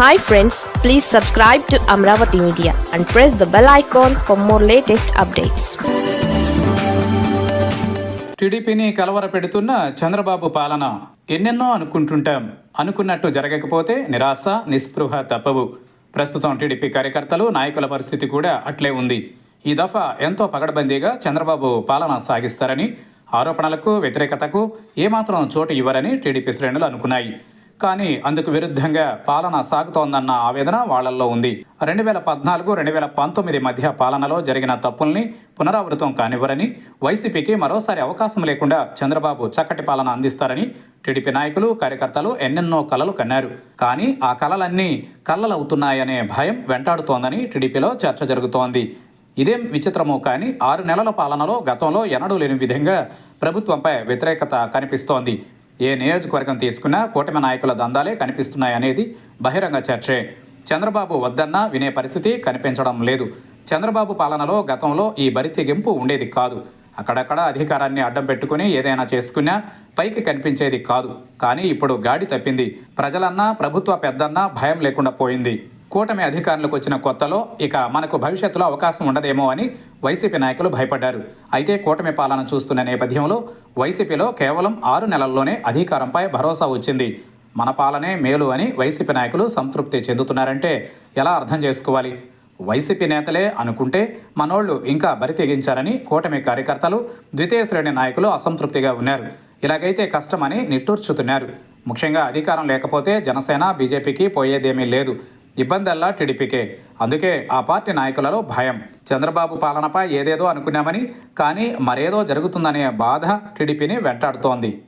Hi friends please subscribe to Amaravati media and press the bell icon for more latest updates టీడీపీని కలవర పెడుతున్న చంద్రబాబు పాలన ఎన్నెన్నో అనుకుంటుంటాం. అనుకున్నట్టు జరగకపోతే నిరాశ నిస్పృహ తప్పవు. ప్రస్తుతం టీడీపీ కార్యకర్తలు నాయకుల పరిస్థితి కూడా అట్లే ఉంది. ఈ దఫా ఎంతో పగడబందీగా చంద్రబాబు పాలన సాగిస్తారని ఆరోపణలకు వ్యతిరేకతకు ఏమాత్రం చోటు ఇవ్వరని టీడీపీ శ్రేణులు అనుకున్నాయి. కానీ అందుకు విరుద్ధంగా పాలన సాగుతోందన్న ఆవేదన వాళ్ళల్లో ఉంది. రెండు వేల పద్నాలుగు రెండు వేల పంతొమ్మిది మధ్య పాలనలో జరిగిన తప్పుల్ని పునరావృతం కానివ్వరని వైసీపీకి మరోసారి అవకాశం లేకుండా చంద్రబాబు చక్కటి పాలన అందిస్తారని టీడీపీ నాయకులు కార్యకర్తలు ఎన్నెన్నో కలలు కన్నారు. కానీ ఆ కలలన్నీ కళ్ళలవుతున్నాయనే భయం వెంటాడుతోందని టీడీపీలో చర్చ జరుగుతోంది. ఇదేం విచిత్రమో కానీ ఆరు నెలల పాలనలో గతంలో ఎన్నడూ లేని విధంగా ప్రభుత్వంపై వ్యతిరేకత కనిపిస్తోంది. ఏ నియోజకవర్గం తీసుకున్నా కూటమి నాయకుల దందాలే కనిపిస్తున్నాయనేది బహిరంగ చర్చే. చంద్రబాబు వద్దన్నా వినే పరిస్థితి కనిపించడం లేదు. చంద్రబాబు పాలనలో గతంలో ఈ బరితెగింపు ఉండేది కాదు. అక్కడక్కడ అధికారాన్ని అడ్డం పెట్టుకుని ఏదైనా చేసుకున్నా పైకి కనిపించేది కాదు. కానీ ఇప్పుడు గాడి తప్పింది. ప్రజలన్నా ప్రభుత్వ పెద్దన్నా భయం లేకుండా పోయింది. కూటమి అధికారులకు వచ్చిన కొత్తలో ఇక మనకు భవిష్యత్తులో అవకాశం ఉండదేమో అని వైసీపీ నాయకులు భయపడ్డారు. అయితే కూటమి పాలన చూస్తున్న నేపథ్యంలో వైసీపీలో కేవలం ఆరు నెలల్లోనే అధికారంపై భరోసా వచ్చింది. మన పాలనే మేలు అని వైసీపీ నాయకులు సంతృప్తి చెందుతున్నారంటే ఎలా అర్థం చేసుకోవాలి? వైసీపీ నేతలే అనుకుంటే మనోళ్ళు ఇంకా బరి తెగించారని కూటమి కార్యకర్తలు ద్వితీయ శ్రేణి నాయకులు అసంతృప్తిగా ఉన్నారు. ఇలాగైతే కష్టమని నిట్టూర్చుతున్నారు. ముఖ్యంగా అధికారం లేకపోతే జనసేన బీజేపీకి పోయేదేమీ లేదు. ఇబ్బందల్లా టీడీపీకే. అందుకే ఆ పార్టీ నాయకులలో భయం. చంద్రబాబు పాలనపై ఏదేదో అనుకున్నామని కానీ మరేదో జరుగుతుందనే బాధ టీడీపీని వెంటాడుతోంది.